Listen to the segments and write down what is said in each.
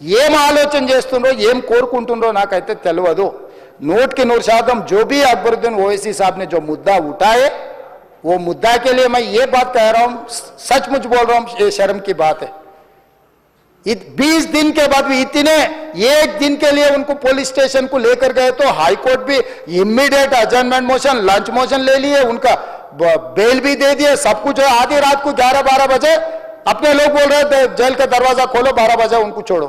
ఏం ఆలోచన చేస్తుండ్రో ఏం కోరుకుంటుండ్రో నాకైతే తెలియదు नोट के नूर शादम जो भी अकबरुद्दीन ओवैसी साहब ने जो मुद्दा उठाए वो मुद्दा के लिए मैं ये बात कह रहा हूं सचमुच बोल रहा हूं ये शर्म की बात है बीस दिन के बाद भी इतने एक दिन के लिए उनको पुलिस स्टेशन को लेकर गए तो हाई कोर्ट भी immediate adjournment motion lunch motion ले लिए उनका ब- बेल भी दे दिए सब कुछ है आधी रात को ग्यारह बारह बजे अपने लोग बोल रहे थे जेल का दरवाजा खोलो बारह बजे उनको छोड़ो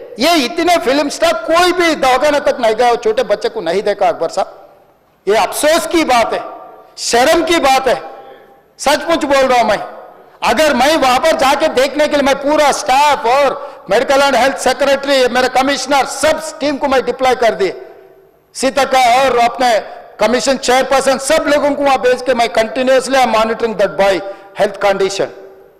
ये इतने फ़िल्म स्टार कोई भी दवाखाना तक नहीं गया छोटे बच्चे को नहीं देखा अकबर साहब। ये अफसोस की बात है, शर्म की बात है। सचमुच बोल रहा हूँ मैं। अगर मैं वहाँ पर जाके देखने के लिए मैं पूरा स्टाफ और मेडिकल एंड हेल्थ सेक्रेटरी मेरे कमिश्नर सब टीम को मैं डिप्लॉय कर दिए। सीतका और अपने कमीशन चेयरपर्सन सब लोगों को वहाँ भेज के मैं continuously monitoring that boy health condition